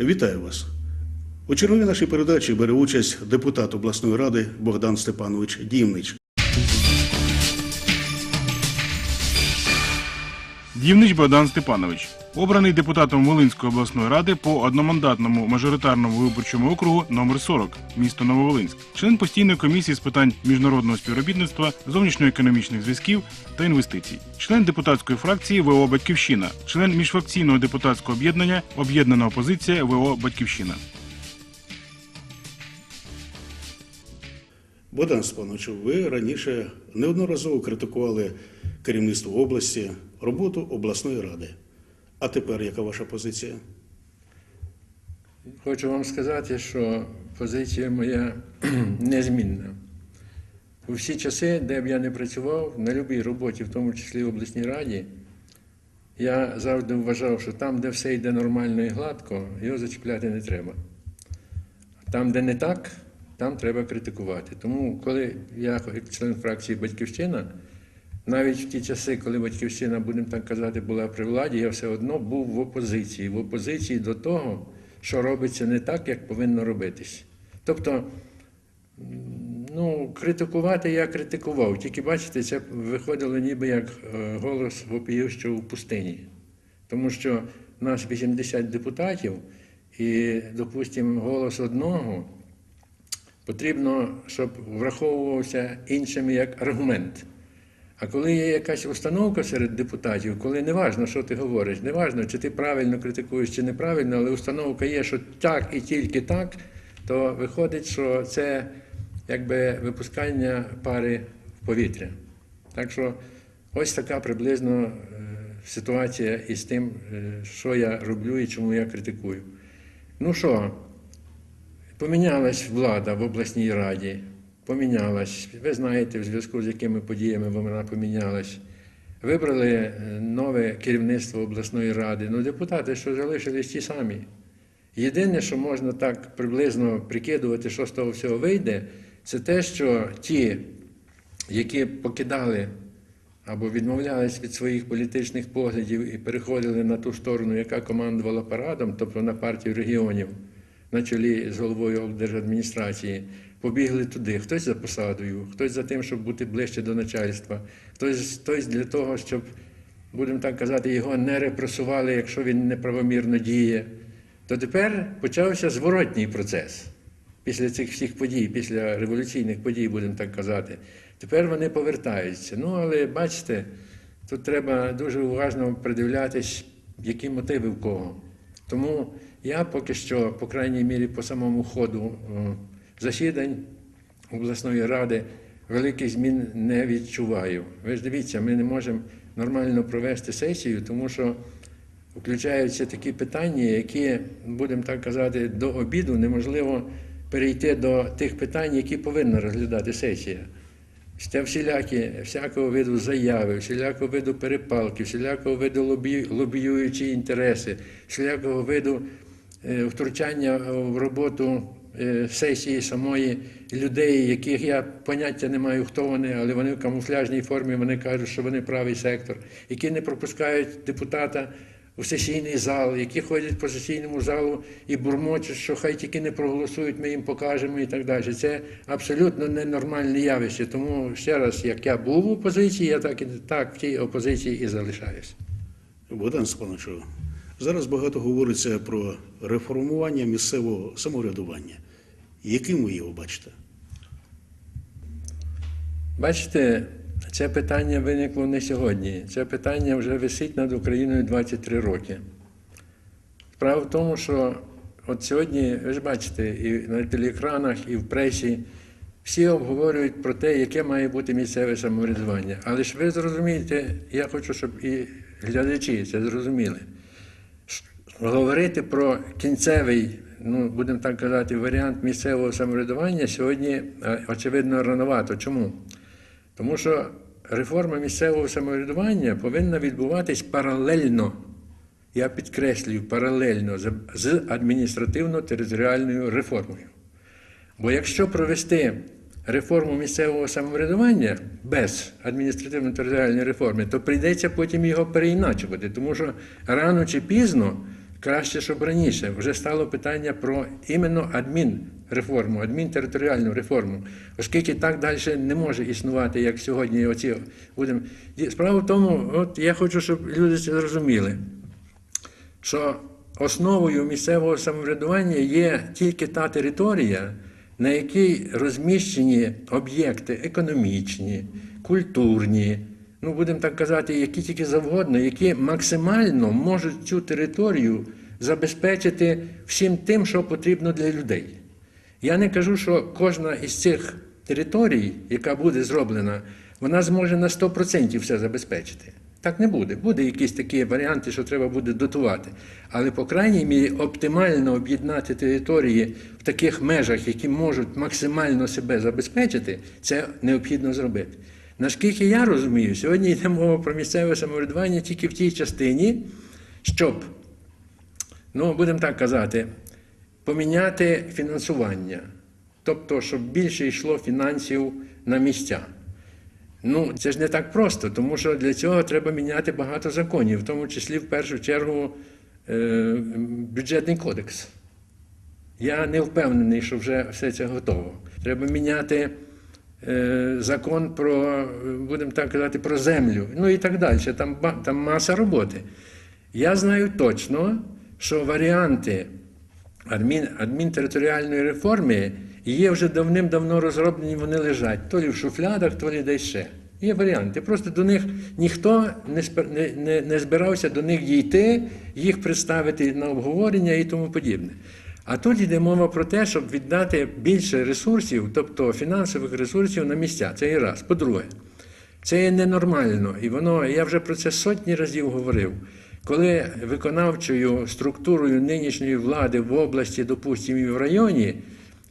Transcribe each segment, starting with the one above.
Вітаю вас. У черговій нашій передачі бере участь депутат обласної ради Богдан Степанович Дівнич. Дівнич Богдан Степанович, обраний депутатом Волинської обласної ради по одномандатному мажоритарному виборчому округу номер 40 місто Нововолинськ, член постійної комісії з питань міжнародного співробітництва, зовнішньоекономічних зв'язків та інвестицій, член депутатської фракції ВО Батьківщина, член міжфракційного депутатського об'єднання Об'єднана опозиція ВО Батьківщина. Богдан Степанович, ви раніше неодноразово критикували керівництво області, роботу обласної ради. А тепер яка ваша позиція? Хочу вам сказати, що позиція моя незмінна. У всі часи, де б я не працював, на будь-якій роботі, в тому числі в обласній раді, я завжди вважав, що там, де все йде нормально і гладко, його зачіпляти не треба. Там, де не так, там треба критикувати. Тому, коли я, як член фракції Батьківщина, навіть в ті часи, коли батьківщина, будемо так казати, була при владі, я все одно був в опозиції, в опозиції до того, що робиться не так, як повинно робитись. Тобто, ну, критикувати я критикував, тільки бачите, це виходило ніби як е, голос вопіющого в пустині. Тому що нас 80 депутатів, і, допустимо, голос одного потрібно, щоб враховувався іншими як аргумент. А коли є якась установка серед депутатів, коли не важно, що ти говориш, не важно, чи ти правильно критикуєш, чи неправильно, але установка є, що так і тільки так, то виходить, що це якби випускання пари в повітря. Так що ось така приблизно е, ситуація із тим, е, що я роблю і чому я критикую. Ну що, Помінялась влада в обласній раді, помінялась. Ви знаєте, в зв'язку з якими подіями вона помінялась. Вибрали е, нове керівництво обласної ради. Ну, депутати, що залишились ті самі. Єдине, що можна так приблизно прикидувати, що з того всього вийде, це те, що ті, які покидали або відмовлялись від своїх політичних поглядів і переходили на ту сторону, яка командувала парадом, тобто на партію регіонів, на чолі з головою облдержадміністрації, побігли туди. Хтось за посадою, хтось за тим, щоб бути ближче до начальства, хтось, хтось для того, щоб, будемо так казати, його не репресували, якщо він неправомірно діє. То тепер почався зворотній процес після цих всіх подій, після революційних подій, будемо так казати. Тепер вони повертаються. Ну, але бачите, тут треба дуже уважно придивлятись, які мотиви в кого. Тому я поки що, по крайній мірі, по самому ходу е, засідань обласної ради великих змін не відчуваю. Ви ж дивіться, ми не можемо нормально провести сесію, тому що включаються такі питання, які, будемо так казати, до обіду неможливо перейти до тих питань, які повинна розглядати сесія. Це всілякі, всякого виду заяви, всілякого виду перепалки, всілякого виду лобіюючі інтереси, всілякого виду втручання в роботу е, сесії самої людей, яких я поняття не маю, хто вони, але вони в камуфляжній формі, вони кажуть, що вони правий сектор, які не пропускають депутата у сесійний зал, які ходять по сесійному залу і бурмочуть, що хай тільки не проголосують, ми їм покажемо і так далі. Це абсолютно ненормальне явище. Тому ще раз, як я був в опозиції, я так і так в тій опозиції і залишаюся. Богдан Степановичу, зараз багато говориться про реформування місцевого самоврядування. Яким ви його бачите? Бачите, це питання виникло не сьогодні. Це питання вже висить над Україною 23 роки. Справа в тому, що от сьогодні, ви ж бачите, і на телеекранах, і в пресі всі обговорюють про те, яке має бути місцеве самоврядування. Але ж ви зрозумієте, я хочу, щоб і глядачі це зрозуміли. Говорити про кінцевий, ну будемо так казати, варіант місцевого самоврядування сьогодні е, очевидно рановато. Чому? Тому що реформа місцевого самоврядування повинна відбуватись паралельно, я підкреслюю, паралельно з- з адміністративно-територіальною реформою. Бо якщо провести реформу місцевого самоврядування без адміністративно-територіальної реформи, то прийдеться потім його переіначувати, тому що рано чи пізно, краще, щоб раніше, вже стало питання про іменно адмінреформу, адмінтериторіальну реформу, оскільки так далі не може існувати, як сьогодні. Оці будемо. Справа в тому, от я хочу, щоб люди це зрозуміли що основою місцевого самоврядування є тільки та територія, на якій розміщені об'єкти економічні, культурні, ну будемо так казати, які тільки завгодно, які максимально можуть цю територію забезпечити всім тим, що потрібно для людей. Я не кажу, що кожна із цих територій, яка буде зроблена, вона зможе на 100% все забезпечити. Так не буде. Буде якісь такі варіанти, що треба буде дотувати. Але, по крайній мірі, оптимально об'єднати території в таких межах, які можуть максимально себе забезпечити, це необхідно зробити. Наскільки я розумію, сьогодні йде мова про місцеве самоврядування тільки в тій частині, щоб ну, будемо так казати, поміняти фінансування. Тобто, щоб більше йшло фінансів на місця. Ну, це ж не так просто, тому що для цього треба міняти багато законів, в тому числі в першу чергу е, бюджетний кодекс. Я не впевнений, що вже все це готово. Треба міняти закон про, е, будемо так казати, про землю, ну і так далі. Там, там маса роботи. Я знаю точно, що варіанти адмін, адмінтериторіальної реформи є вже давним-давно розроблені, вони лежать, то лі в шуфлядах, то лі десь ще. Є варіанти. Просто до них ніхто не, не, не збирався до них дійти, їх представити на обговорення і тому подібне. А тут йде мова про те, щоб віддати більше ресурсів, тобто фінансових ресурсів на місця. Це і раз. По-друге, це є ненормально, і воно, я вже про це сотні разів говорив. Коли виконавчою структурою нинішньої влади в області, допустимо, і в районі,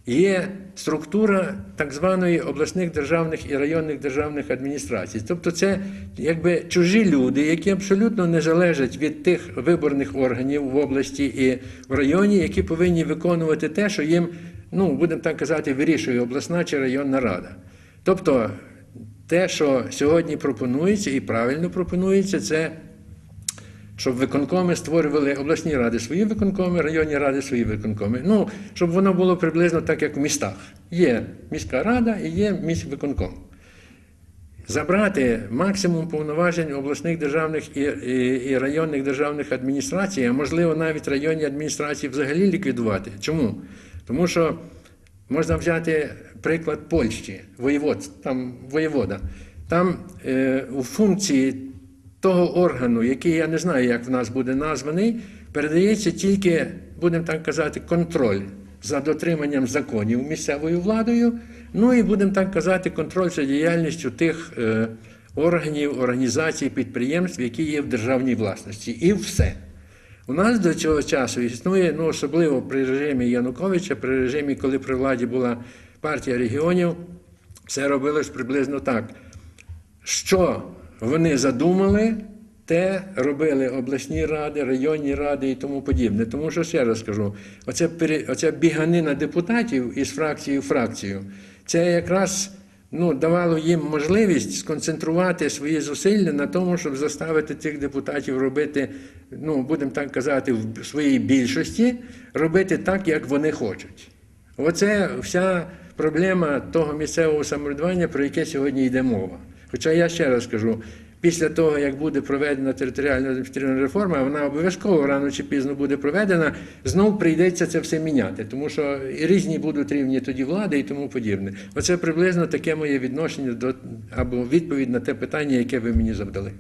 є структура так званої обласних державних і районних державних адміністрацій. Тобто це якби чужі люди, які абсолютно не залежать від тих виборних органів в області і в районі, які повинні виконувати те, що їм, ну будемо так казати, вирішує обласна чи районна рада. Тобто те, що сьогодні пропонується і правильно пропонується, це щоб виконкоми створювали обласні ради свої виконкоми, районні ради свої виконкоми. Ну, щоб воно було приблизно так, як в містах. Є міська рада і є міськвиконком. Забрати максимум повноважень обласних державних і, і, і районних державних адміністрацій, а можливо навіть районні адміністрації взагалі ліквідувати. Чому? Тому що можна взяти приклад Польщі, воєвод, там воєвода. Там е, у функції того органу, який я не знаю, як в нас буде названий, передається тільки, будемо так казати, контроль за дотриманням законів місцевою владою. Ну і будемо так казати, контроль за діяльністю тих е, органів, організацій, підприємств, які є в державній власності. І все. У нас до цього часу існує, ну особливо при режимі Януковича, при режимі, коли при владі була партія регіонів, все робилось приблизно так. Що вони задумали, те робили обласні ради, районні ради і тому подібне. Тому що ще раз кажу, оця, оця біганина депутатів із фракції в фракцію, це якраз ну, давало їм можливість сконцентрувати свої зусилля на тому, щоб заставити цих депутатів робити, ну, будемо так казати, в своїй більшості, робити так, як вони хочуть. Оце вся проблема того місцевого самоврядування, про яке сьогодні йде мова. Хоча я ще раз кажу, після того, як буде проведена територіальна адміністративна реформа, вона обов'язково рано чи пізно буде проведена, знов прийдеться це все міняти, тому що і різні будуть рівні тоді влади і тому подібне. Оце приблизно таке моє відношення до або відповідь на те питання, яке ви мені завдали.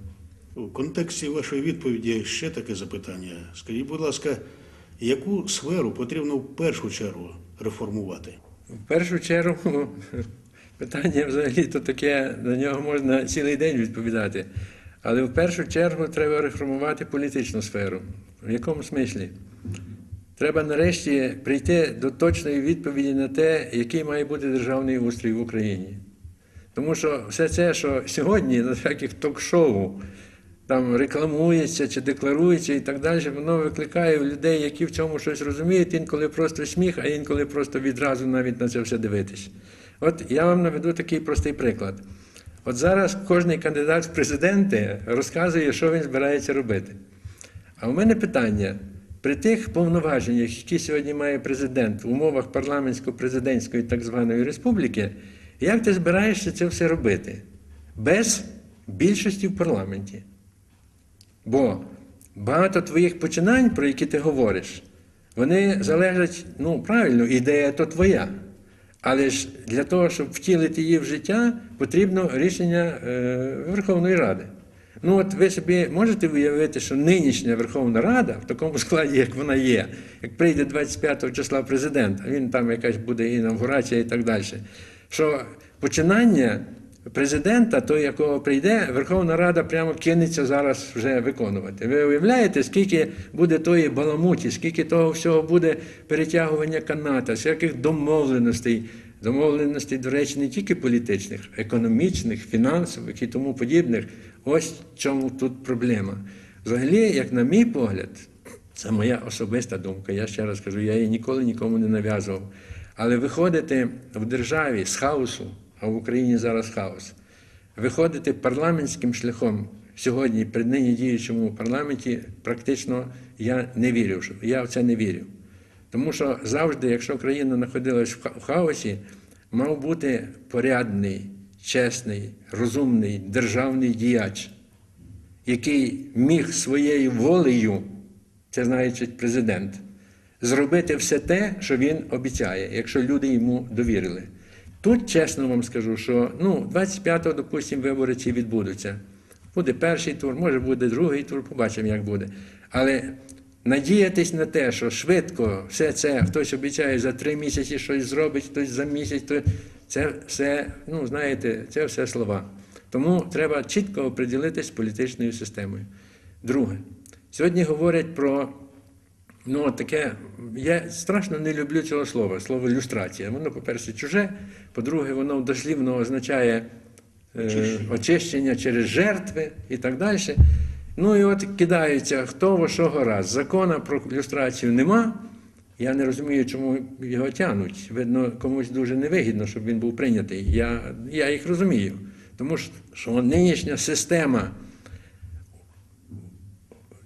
У контексті вашої відповіді ще таке запитання. Скажіть, будь ласка, яку сферу потрібно в першу чергу реформувати? В першу чергу, питання взагалі то таке, на нього можна цілий день відповідати. Але в першу чергу треба реформувати політичну сферу. В якому смислі? Треба нарешті прийти до точної відповіді на те, який має бути державний устрій в Україні. Тому що все це, що сьогодні на всяких ток-шоу там рекламується чи декларується і так далі, воно викликає в людей, які в цьому щось розуміють, інколи просто сміх, а інколи просто відразу навіть на це все дивитись. От я вам наведу такий простий приклад. От зараз кожний кандидат в президенти розказує, що він збирається робити. А у мене питання: при тих повноваженнях, які сьогодні має президент в умовах парламентсько-президентської так званої республіки, як ти збираєшся це все робити? Без більшості в парламенті. Бо багато твоїх починань, про які ти говориш, вони залежать, ну, правильно, ідея то твоя. Але ж для того, щоб втілити її в життя, потрібно рішення е, Верховної Ради. Ну, от ви собі можете уявити, що нинішня Верховна Рада, в такому складі, як вона є, як прийде 25 числа президент, а він там якась буде інавгурація і так далі, що починання президента, той, якого прийде, Верховна Рада прямо кинеться зараз вже виконувати. Ви уявляєте, скільки буде тої баламуті, скільки того всього буде перетягування каната, всяких домовленостей. Домовленостей, до речі, не тільки політичних, економічних, фінансових і тому подібних. Ось в чому тут проблема. Взагалі, як на мій погляд, це моя особиста думка. Я ще раз кажу, я її ніколи нікому не нав'язував. Але виходити в державі з хаосу, а в Україні зараз хаос, виходити парламентським шляхом сьогодні, при нині діючому парламенті, практично я не вірю. що- Я в це не вірю. Тому що завжди, якщо країна знаходилась в хаосі, мав бути порядний, чесний, розумний державний діяч, який міг своєю волею, це значить президент, зробити все те, що він обіцяє, якщо люди йому довірили. Тут чесно вам скажу, що ну, 25-го, допустимо, вибори ці відбудуться. Буде перший тур, може буде другий тур, побачимо, як буде. Але надіятись на те, що швидко все це хтось обіцяє за три місяці щось зробить, хтось за місяць, то це все, ну знаєте, це все слова. Тому треба чітко оприділитись з політичною системою. Друге, сьогодні говорять про Ну, от таке, я страшно не люблю цього слова, слово люстрація. Воно, по-перше, чуже, по-друге, воно дослівно означає е, очищення через жертви і так далі. Ну і от кидаються хто во що гаразд. Закона про люстрацію нема. Я не розумію, чому його тягнуть. Видно, комусь дуже невигідно, щоб він був прийнятий. Я, я їх розумію. Тому що нинішня система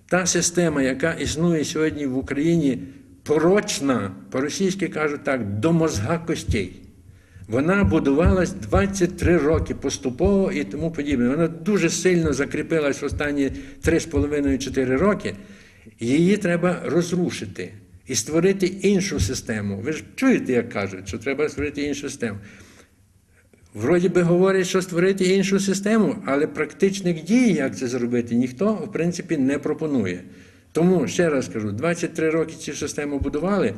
та система, яка існує сьогодні в Україні, порочна, по-російськи кажуть так, до мозга костей. Вона будувалась 23 роки поступово і тому подібне. Вона дуже сильно закріпилась в останні 3,5-4 роки. Її треба розрушити і створити іншу систему. Ви ж чуєте, як кажуть, що треба створити іншу систему. Вроді би говорять, що створити іншу систему, але практичних дій, як це зробити, ніхто, в принципі, не пропонує. Тому, ще раз кажу, 23 роки цю систему будували.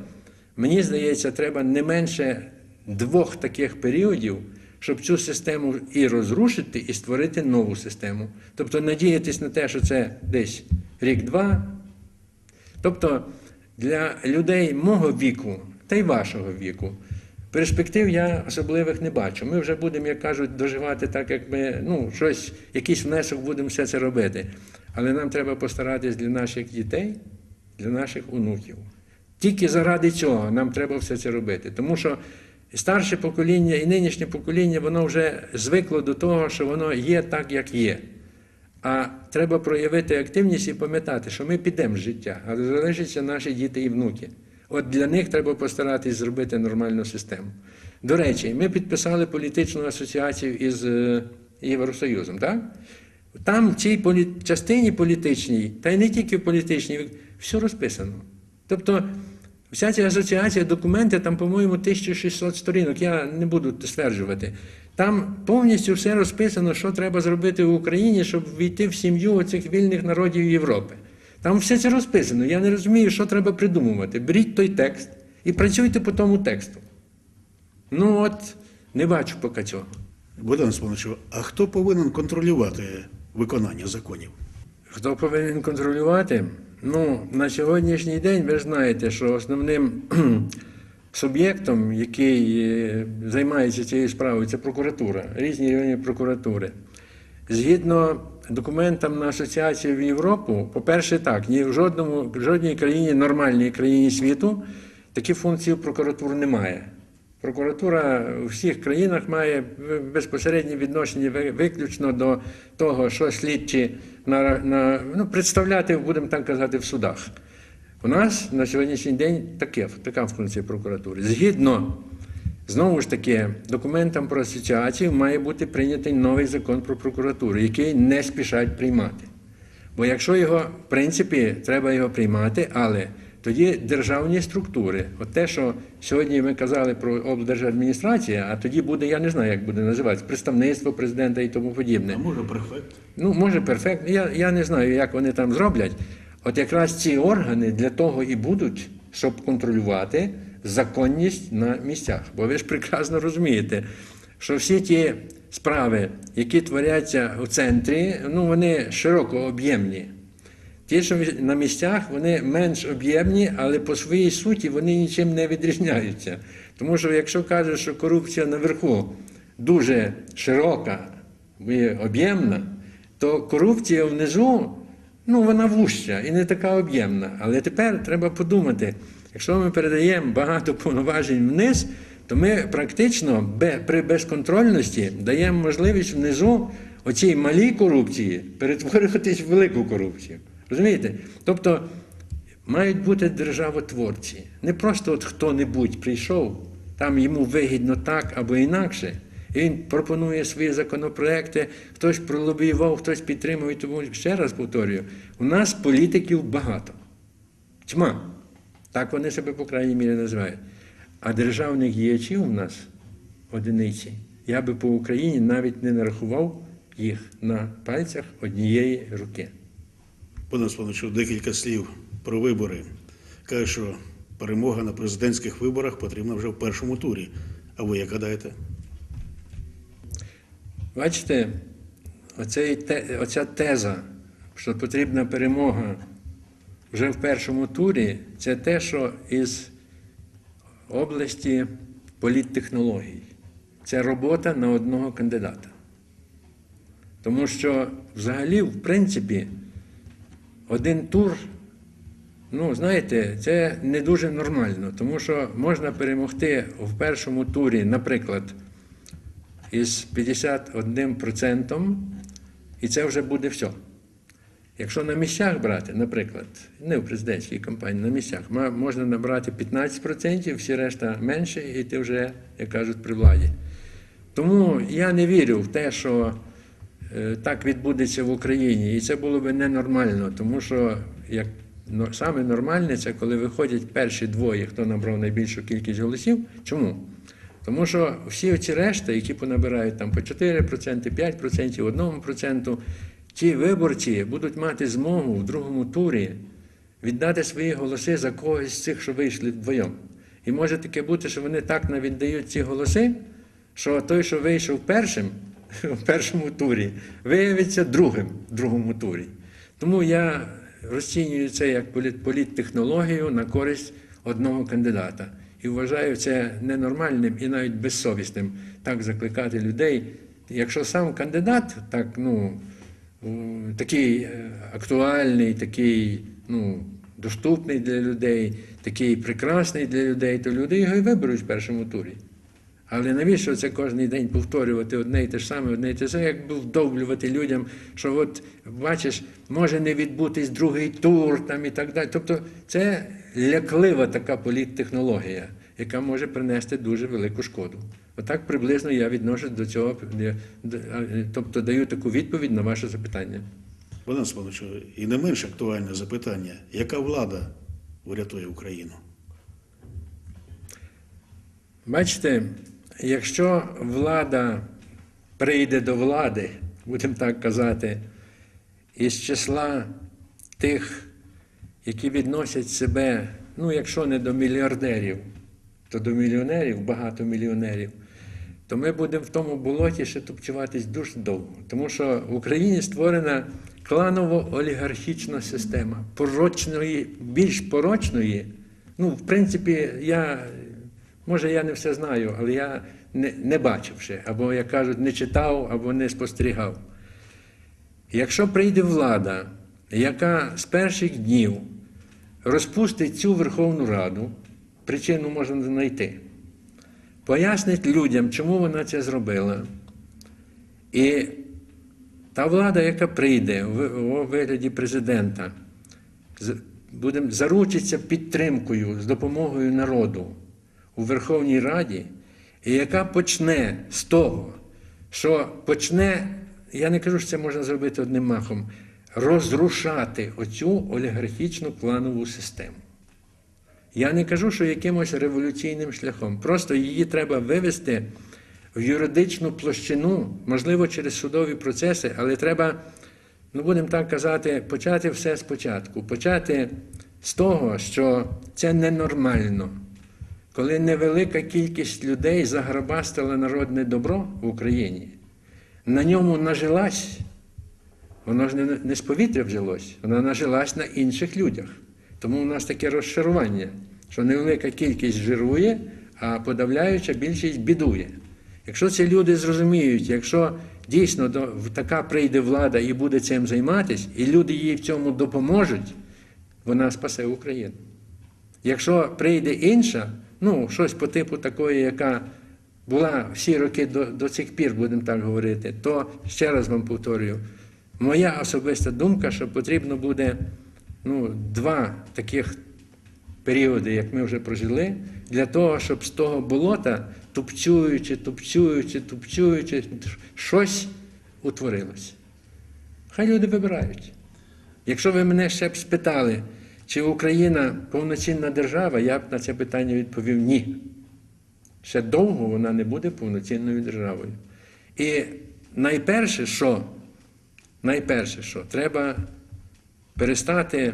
Мені здається, треба не менше двох таких періодів, щоб цю систему і розрушити, і створити нову систему. Тобто надіятись на те, що це десь рік-два. Тобто для людей мого віку та й вашого віку. Перспектив я особливих не бачу. Ми вже будемо, як кажуть, доживати так, як ми ну, щось, якийсь внесок будемо все це робити. Але нам треба постаратись для наших дітей, для наших онуків. Тільки заради цього нам треба все це робити. Тому що старше покоління і нинішнє покоління, воно вже звикло до того, що воно є так, як є. А треба проявити активність і пам'ятати, що ми підемо з життя, але залишаться наші діти і внуки. От для них треба постаратись зробити нормальну систему. До речі, ми підписали політичну асоціацію із е, Євросоюзом, так? Там в цій полі... частині політичній, та й не тільки в політичній, все розписано. Тобто, вся ця асоціація, документи, там, по-моєму, 1600 сторінок, я не буду стверджувати. Там повністю все розписано, що треба зробити в Україні, щоб війти в сім'ю цих вільних народів Європи. Там все це розписано. Я не розумію, що треба придумувати. Беріть той текст і працюйте по тому тексту. Ну от, не бачу поки цього. Богдан Спановичу, а хто повинен контролювати виконання законів? Хто повинен контролювати? Ну, на сьогоднішній день ви знаєте, що основним суб'єктом, який е, займається цією справою, це прокуратура, різні рівні прокуратури. Згідно документам на асоціацію в Європу, по-перше, так, ні в жодному, жодній країні, нормальній країні світу, такі функції прокуратур немає. Прокуратура у всіх країнах має безпосереднє відношення виключно до того, що слідчі на, на, ну, представляти, будемо так казати, в судах. У нас на сьогоднішній день таке, така функція прокуратури. Згідно, знову ж таки, документам про асоціацію має бути прийнятий новий закон про прокуратуру, який не спішать приймати. Бо якщо його, в принципі, треба його приймати, але тоді державні структури, от те, що сьогодні ми казали про облдержадміністрація, а тоді буде, я не знаю, як буде називатися, представництво президента і тому подібне. А може префект? Ну, може, перфектно. Я, я не знаю, як вони там зроблять. От якраз ці органи для того і будуть, щоб контролювати законність на місцях. Бо ви ж прекрасно розумієте, що всі ті справи, які творяться у центрі, ну вони широко об'ємні. Ті, що на місцях, вони менш об'ємні, але по своїй суті вони нічим не відрізняються. Тому що якщо кажуть, що корупція наверху дуже широка і об'ємна, то корупція внизу, ну вона вужча і не така об'ємна. Але тепер треба подумати, якщо ми передаємо багато повноважень вниз, то ми практично при безконтрольності даємо можливість внизу оцій малій корупції перетворюватись в велику корупцію. Розумієте? Тобто мають бути державотворці. Не просто от хто-небудь прийшов, там йому вигідно так або інакше. І він пропонує свої законопроекти, хтось пролобіював, хтось підтримує. Тому ще раз повторюю, у нас політиків багато. Тьма. Так вони себе, по крайній мірі, називають. А державних діячів у нас одиниці. Я би по Україні навіть не нарахував їх на пальцях однієї руки. Пане Спановичу, декілька слів про вибори. Каже, що перемога на президентських виборах потрібна вже в першому турі. А ви як гадаєте? Бачите, оця теза, що потрібна перемога вже в першому турі, це те, що із області політтехнологій. Це робота на одного кандидата. Тому що взагалі, в принципі, один тур, ну, знаєте, це не дуже нормально, тому що можна перемогти в першому турі, наприклад, із 51%, і це вже буде все. Якщо на місцях брати, наприклад, не в президентській кампанії, на місцях, можна набрати 15%, всі решта менше, і ти вже, як кажуть, при владі. Тому я не вірю в те, що е, так відбудеться в Україні. І це було б ненормально, тому що як саме нормальне це коли виходять перші двоє, хто набрав найбільшу кількість голосів. Чому? Тому що всі ці решта, які понабирають там по 4%, 5%, 1%, ті виборці будуть мати змогу в другому турі віддати свої голоси за когось з цих, що вийшли вдвоєм. І може таке бути, що вони так навіть дають ці голоси, що той, що вийшов першим в першому турі, виявиться другим в другому турі. Тому я розцінюю це як політтехнологію на користь одного кандидата. І вважаю це ненормальним і навіть безсовісним так закликати людей. Якщо сам кандидат так, ну, такий е, актуальний, такий ну, доступний для людей, такий прекрасний для людей, то люди його і виберуть в першому турі. Але навіщо це кожен день повторювати одне і те ж саме, одне і те саме, якби вдовблювати людям, що от бачиш, може не відбутись другий тур там і так далі. Тобто це ляклива така політтехнологія, яка може принести дуже велику шкоду. Отак приблизно я відношусь до цього, тобто даю таку відповідь на ваше запитання. Пане Спановичу, і не менш актуальне запитання: яка влада врятує Україну? Бачите, якщо влада прийде до влади, будемо так казати, із числа тих, які відносять себе, ну, якщо не до мільярдерів, то до мільйонерів, багато мільйонерів, то ми будемо в тому болоті ще тупчуватись дуже довго. Тому що в Україні створена кланово-олігархічна система, порочної, більш порочної. Ну, в принципі, я, може, я не все знаю, але я не, не бачив ще, або, як кажуть, не читав, або не спостерігав. Якщо прийде влада, яка з перших днів розпустить цю Верховну Раду, причину можна знайти. Пояснить людям, чому вона це зробила. І та влада, яка прийде у вигляді президента, з- будем заручиться підтримкою з допомогою народу у Верховній Раді, і яка почне з того, що почне, я не кажу, що це можна зробити одним махом, розрушати оцю олігархічну кланову систему. Я не кажу, що якимось революційним шляхом. Просто її треба вивести в юридичну площину, можливо, через судові процеси, але треба, ну будемо так казати, почати все спочатку. Почати з того, що це ненормально. Коли невелика кількість людей заграбастила народне добро в Україні, на ньому нажилась, воно ж не, з повітря взялось, воно нажилась на інших людях. Тому у нас таке розчарування, що невелика кількість жирує, а подавляюча більшість бідує. Якщо ці люди зрозуміють, якщо дійсно така прийде влада і буде цим займатися, і люди їй в цьому допоможуть, вона спасе Україну. Якщо прийде інша, ну, щось по типу такої, яка була всі роки до, до цих пір, будемо так говорити, то ще раз вам повторюю, моя особиста думка, що потрібно буде ну, два таких періоди, як ми вже прожили, для того, щоб з того болота, тупцюючи, тупцюючи, тупцюючи, щось утворилось. Хай люди вибирають. Якщо ви мене ще б спитали, чи Україна повноцінна держава, я б на це питання відповів ні. Ще довго вона не буде повноцінною державою. І найперше, що, найперше, що треба перестати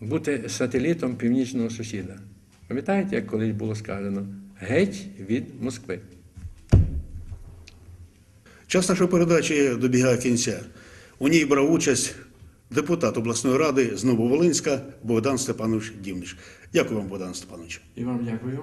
бути сателітом північного сусіда. Пам'ятаєте, як колись було сказано? Геть від Москви. Час нашої передачі добігає кінця. У ній брав участь депутат обласної ради з Нововолинська Богдан Степанович Дівнич. Дякую вам, Богдан Степанович. І вам дякую.